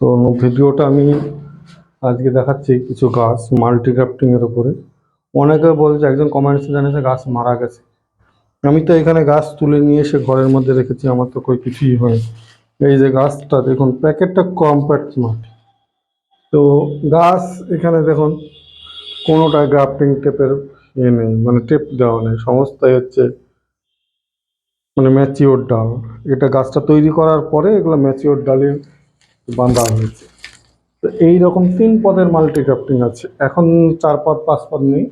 তো ভিডিওটা আমি আজকে দেখাচ্ছি কিছু গাছ মাল্টি এর উপরে। অনেকে বলছে, একজন কমেন্টসে জানিয়েছে গাছ মারা গেছে। আমি তো এখানে গাছ তুলে নিয়ে এসে ঘরের মধ্যে রেখেছি, আমার তো কই কিছুই হয়নি এই যে গাছটা, দেখুন, প্যাকেটটা কম্প্যাক্ট মাটি। তো গাছ এখানে দেখুন কোনোটা গ্রাফটিং টেপের ইয়ে নেই মানে টেপ দেওয়া নেই। সমস্তাই হচ্ছে মানে ম্যাচিওর ডাল। এটা গাছটা তৈরি করার পরে এগুলো ম্যাচিওর ডালে বাঁধা হয়েছে। তো এই রকম তিন পদের মাল্টি ক্রাফটিং আছে। এখন চার পদ, পাঁচ পদ নেই।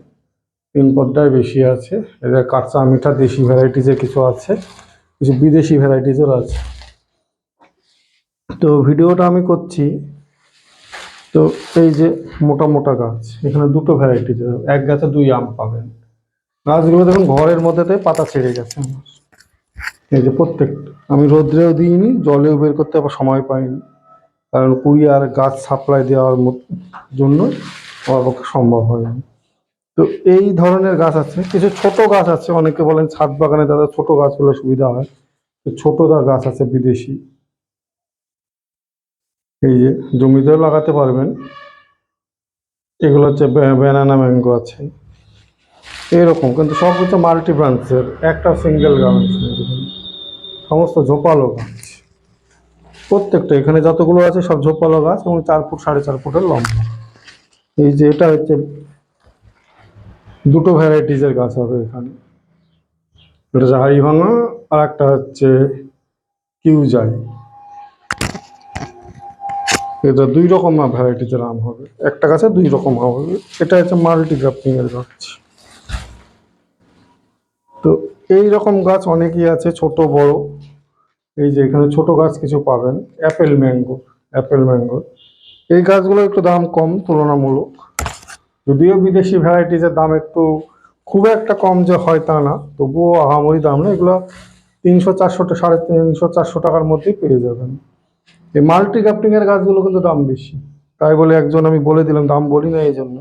তিন পদটাই বেশি আছে। এদের কাঁচা মিঠা দেশি ভ্যারাইটিজের কিছু আছে। কিছু বিদেশি ভ্যারাইটিজেরও আছে। তো ভিডিওটা আমি করছি। তো এই যে মোটা মোটা গাছ, এখানে দুটো ভ্যারাইটিজ এক গাছে দুই আম পাবেন। গাছগুলো দেখুন, ঘরের মধ্যেতে পাতা ছেড়ে গেছে আমার। এই যে প্রত্যেকটা। আমি রোদ্রেও দিইনি, জলেও বের করতে আবার সময় পাইনি। কারণ কুড়ি আর গাছ সাপ্লাই দেওয়ার জন্য আমার পক্ষে সম্ভব হয়নি তো এই ধরনের গাছ আছে, কিছু ছোট গাছ আছে, অনেকে বলেন ছাদ বাগানে দাদা ছোট গাছগুলো সুবিধা হয়। তো ছোট গাছ আছে বিদেশি। এই যে জমিতেও লাগাতে পারবেন। এগুলো হচ্ছে ব্যানানা ম্যাঙ্গো আছে। এরকম, কিন্তু সব হচ্ছে মাল্টি ব্রাঞ্চের একটা সিঙ্গেল গাছ। সমস্ত ঝোপালো গাছ। প্রত্যেকটা, এখানে যতগুলো আছে সব ঝোপালো গাছ এবং চার ফুট, সাড়ে চার ফুটের লম্বা। এই যে এটা হচ্ছে দুটো ভ্যারাইটিসের গাছ হবে এখানে। এটা হাড়ি ভাঙা আর একটা হচ্ছে কিউজাই। এটা দুই রকম ভ্যারাইটিসের আম হবে। একটা গাছে দুই রকম আম হবে। এটা হচ্ছে মাল্টি এর গাছ। তো এই রকম গাছ অনেকই আছে, ছোট, বড়। এই যে এখানে ছোট গাছ কিছু পাবেন, অ্যাপেল ম্যাঙ্গো অ্যাপেল ম্যাঙ্গো। এই গাছগুলো একটু দাম কম, তুলনামূলক। যদিও বিদেশি ভ্যারাইটিসের দাম একটু খুব একটা কম যে হয় তা না, তবুও আহামরি দাম না, এগুলো তিনশো, চারশো সাড়ে তিনশো, চারশো টাকার মধ্যেই পেয়ে যাবেন। এই মাল্টি এর গাছগুলো কিন্তু দাম বেশি। তাই বলে একজন আমি বলে দিলাম, দাম বলি না এই জন্য।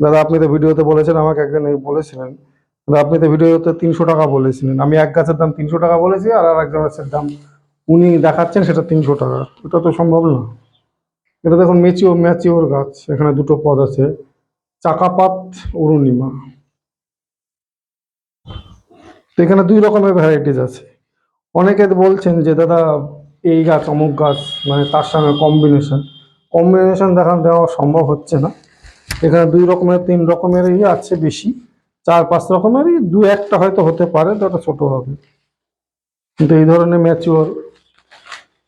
দাদা, আপনি তো ভিডিওতে বলেছেন, আমাকে একজন বলেছিলেন। আপনি তো ভিডিওতে তিনশো টাকা বলেছিলেন। আমি এক গাছের দাম তিনশো টাকা বলেছি আর আর এক গাছের দাম উনি দেখাচ্ছেন সেটা তিনশো টাকা। এটা তো সম্ভব না। এটা দেখুন মেচিওর ম্যাচিওর গাছ। এখানে দুটো পদ আছে। চাকাপাত অরুণিমা। তো এখানে দুই রকমের ভ্যারাইটিস আছে। অনেকে বলছেন যে, দাদা, এই গাছ অমুক গাছ মানে তার সঙ্গে কম্বিনেশন কম্বিনেশন দেখা দেওয়া সম্ভব হচ্ছে না। এখানে দুই রকমের, তিন রকমেরই আছে বেশি। চার, পাঁচ রকমেরই, দু একটা হয়তো হতে পারে ওটা ছোট হবে। কিন্তু এই ধরনের ম্যাচিওর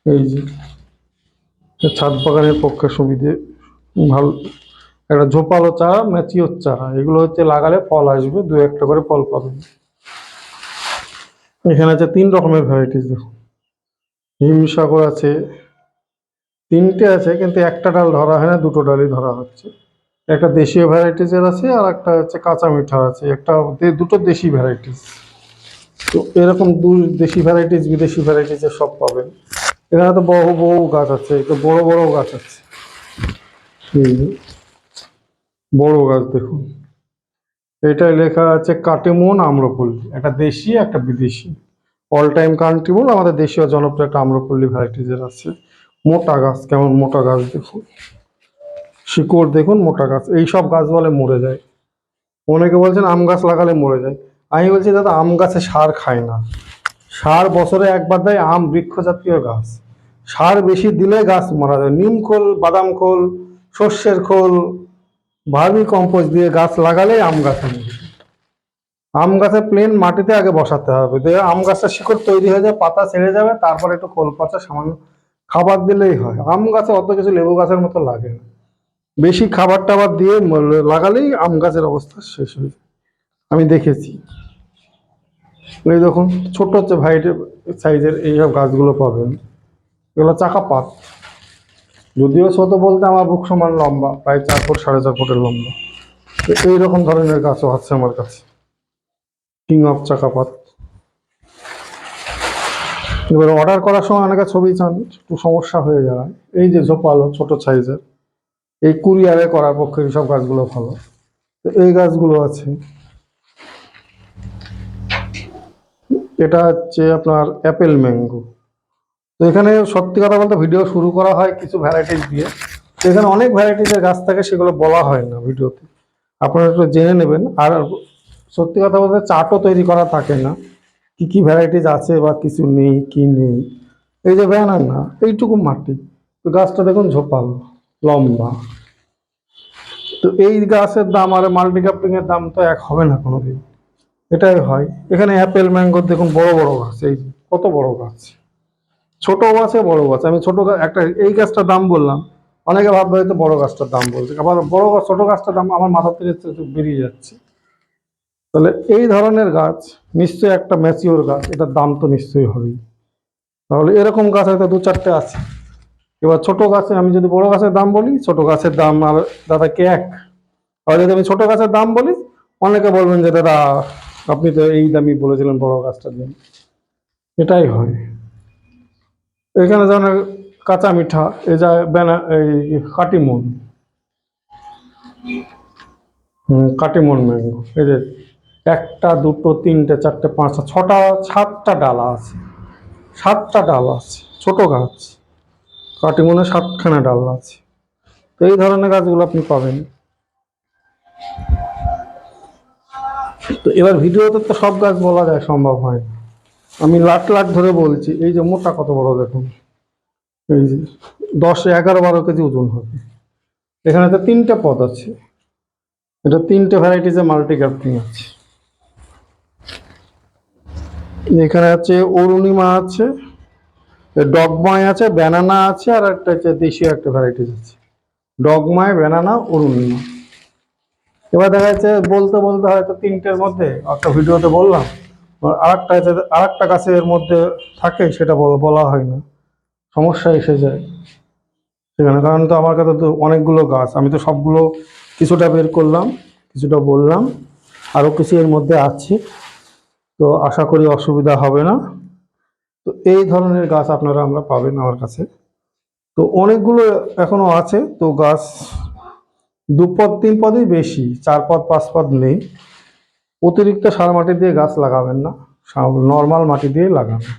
এই যে ছাদ বাগানের পক্ষে সুবিধে, ভালো, একটা ঝোপালো চারা ম্যাচিওর চারা এগুলো হচ্ছে লাগালে ফল আসবে, দু একটা করে ফল পাবেন এখানে আছে তিন রকমের ভ্যারাইটিস দেখুন। হিমসাগর আছে, তিনটে আছে, কিন্তু একটা ডাল ধরা হয় না, দুটো ডালই ধরা হচ্ছে। একটা দেশীয় ভ্যারাইটিসের আছে আর একটা হচ্ছে কাঁচা মিঠা আছে। একটা দুটো দেশি ভ্যারাইটিস তো এরকম দু দেশি ভ্যারাইটিস বিদেশি ভ্যারাইটিসের সব পাবেন। এখানে তো বহু বহু গাছ আছে। একটু বড় বড় গাছ আছে। বড় গাছ দেখুন। এটাই লেখা আছে কাটেমন আম্রপল্লী। একটা দেশি, একটা বিদেশি। অল টাইম কান্ট্রিমন আমাদের দেশীয় জনপ্রিয় একটা আম্রপল্লী ভ্যারাইটিসের আছে। মোটা গাছ, কেমন মোটা গাছ দেখুন। শিকড় দেখুন, মোটা গাছ। এই সব গাছ বলে মরে যায়। অনেকে বলছেন আম গাছ লাগালে মরে যায়। আমি বলছি, দাদা, আম গাছে সার খায় না। সার বছরে একবার দেয় আম বৃক্ষ জাতীয় গাছ। সার বেশি দিলে গাছ মারা যায়। নিম খোল, বাদাম খোল, সর্ষের খোল, ভার্মি কম্পোস্ট দিয়ে গাছ লাগালেই আম গাছ আম গাছে প্লেন মাটিতে আগে বসাতে হবে। দিয়ে আম গাছের শিকড় তৈরি হয়ে যায়, পাতা ছেড়ে যাবে, তারপর একটু খোল পাতা সামান্য খাবার দিলেই হয়। আম গাছে অত কিছু লেবু গাছের মতো লাগে না। বেশি খাবার টাবার দিয়ে লাগালেই আম গাছের অবস্থা শেষ হয়ে যায়। আমি দেখেছি। এই দেখুন ছোট হচ্ছে ভাইট সাইজের এইসব গাছগুলো পাবেন। এগুলো চাকা পাত। যদিও ছোট বলতে আমার বুক সমান লম্বা, প্রায় চার ফুট, সাড়ে চার ফুটের লম্বা। তো এইরকম ধরনের গাছও আছে আমার কাছে। কিং অফ চাকাপাত এবার অর্ডার করার সময় অনেকে ছবি চান, একটু সমস্যা হয়ে যায়। এই যে ঝোপালো, ছোট সাইজের এই কুরিয়ারে করার পক্ষে এইসব গাছগুলো ভালো। তো এই গাছগুলো আছে। এটা হচ্ছে আপনার অ্যাপেল ম্যাঙ্গো। তো এখানে সত্যি কথা বলতে ভিডিও শুরু করা হয় কিছু ভ্যারাইটিস দিয়ে। তো এখানে অনেক ভ্যারাইটিসের গাছ থাকে, সেগুলো বলা হয় না ভিডিওতে। আপনারা একটু জেনে নেবেন। আর সত্যি কথা বলতে চাটও তৈরি করা থাকে না। কি কি ভ্যারাইটিস আছে বা কিছু নেই, কি নেই। এই যে ব্যানার না এইটুকু মাটি। তো গাছটা দেখুন ঝোপাল। লম্বা। তো এই গাছের দাম আর মাল্টি এর দাম তো এক হবে না কোনোদিন। এটাই হয়। এখানে অ্যাপেল ম্যাঙ্গোর দেখুন, বড় বড় গাছ, এই কত বড় গাছ। ছোট গাছে বড় গাছ। আমি ছোট একটা, এই গাছটার দাম বললাম। অনেকে ভাববে হয়তো বড় গাছটার দাম বলছে। আবার বড় গাছ, ছোট গাছটার দাম আমার মাথা থেকে বেরিয়ে যাচ্ছে। তাহলে এই ধরনের গাছ, নিশ্চয়ই একটা ম্যাচিওর গাছ, এটার দাম তো নিশ্চয়ই হবেই। তাহলে এরকম গাছ হয়তো দু চারটে আছে। এবার ছোট গাছে আমি যদি বড় গাছের দাম বলি, ছোট গাছের দাম আর দাদা কে এক? আর যদি আমি ছোট গাছের দাম বলি, অনেকে বলবেন যে দাদা, আপনি তো এই দামই বলেছিলেন বড় গাছটার দাম এটাই হয়। এখানে যেমন কাঁচা মিঠা, এই যা বেনা এই কাটিমন। কাটিমন ম্যাঙ্গো। এই যে একটা, দুটো, তিনটে, চারটে, পাঁচটা, ছটা, সাতটা ডালা আছে। সাতটা ডাল আছে, ছোট গাছ। কাটিমনে সাতখানা ডাল আছে। তো এই ধরনের গাছগুলো আপনি পাবেন। তো এবার ভিডিওতে তো সব গাছ বলা যায়, সম্ভব হয় না। আমি লাট লাট ধরে বলছি, এই যে মোটা কত বড় দেখুন। এই যে দশ এগারো বারো কেজি ওজন হবে। এখানে তো তিনটে পদ আছে। এটা তিনটে ভ্যারাইটিসের মাল্টি গ্রাফটিং আছে। এখানে আছে অরুণিমা আছে ডগমায় আছে, ব্যানানা আছে, আর একটা হচ্ছে দেশীয় একটা ভ্যারাইটিস আছে। ডগমায় ব্যানানা অরুণিমা এবার দেখা যাচ্ছে বলতে বলতে হয়তো তিনটের মধ্যে, একটা ভিডিওতে বললাম, আর একটা আছে আর একটা গাছের মধ্যে থাকে, সেটা বলা হয় না। সমস্যা এসে যায়। সেখানে কারণ তো আমার কাছে তো অনেকগুলো গাছ, আমি তো সবগুলো কিছুটা বের করলাম, কিছুটা বললাম, আরও কিছু এর মধ্যে আছে। তো আশা করি অসুবিধা হবে না। তো এই ধরনের গাছ আপনারা আমরা পাবেন আমার কাছে। তো অনেকগুলো এখনও আছে, তো গাছ দু পদ, তিন পদই বেশি, চার পদ, পাঁচ পদ নেই। অতিরিক্ত সার মাটি দিয়ে গাছ লাগাবেন না নর্মাল মাটি দিয়ে লাগাবেন।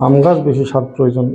আম গাছ বেশি সার প্রয়োজন।